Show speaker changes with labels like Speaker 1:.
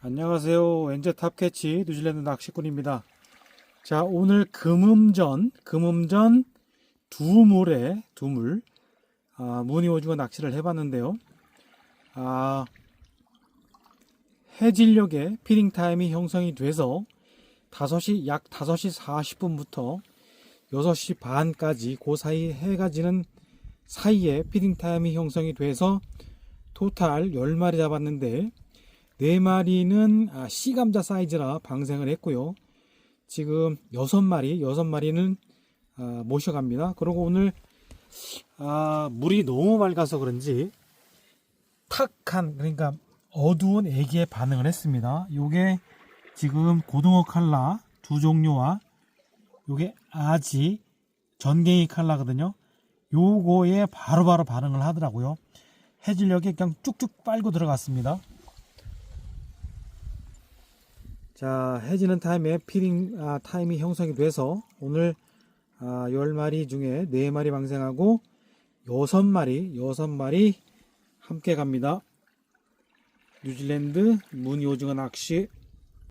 Speaker 1: 안녕하세요. 엔제 탑캐치 뉴질랜드 낚시꾼입니다. 자, 오늘 금음전, 금음전 두물에, 두물, 아, 무늬 오징어 낚시를 해봤는데요. 아, 해질녘에 피딩 타임이 형성이 돼서 5시, 약 5시 40분부터 6시 반까지 그 사이 해가 지는 사이에 피딩 타임이 형성이 돼서 토탈 10마리 잡았는데 4마리는 아, 씨감자 사이즈라 방생을 했고요. 지금 6마리, 6마리는 아, 모셔갑니다. 그리고 오늘 아, 물이 너무 맑아서 그런지 탁한 그러니까 어두운 애기에 반응을 했습니다. 요게 지금 고등어 칼라 두 종류와 요게 아지 전갱이 칼라거든요. 요거에 바로바로 반응을 하더라고요. 해질녘에 그냥 쭉쭉 빨고 들어갔습니다. 자, 해지는 타임에 피딩 아, 타임이 형성이 돼서 오늘 아, 10마리 중에 4마리 방생하고 6마리, 6마리 함께 갑니다. 뉴질랜드 오징어 낚시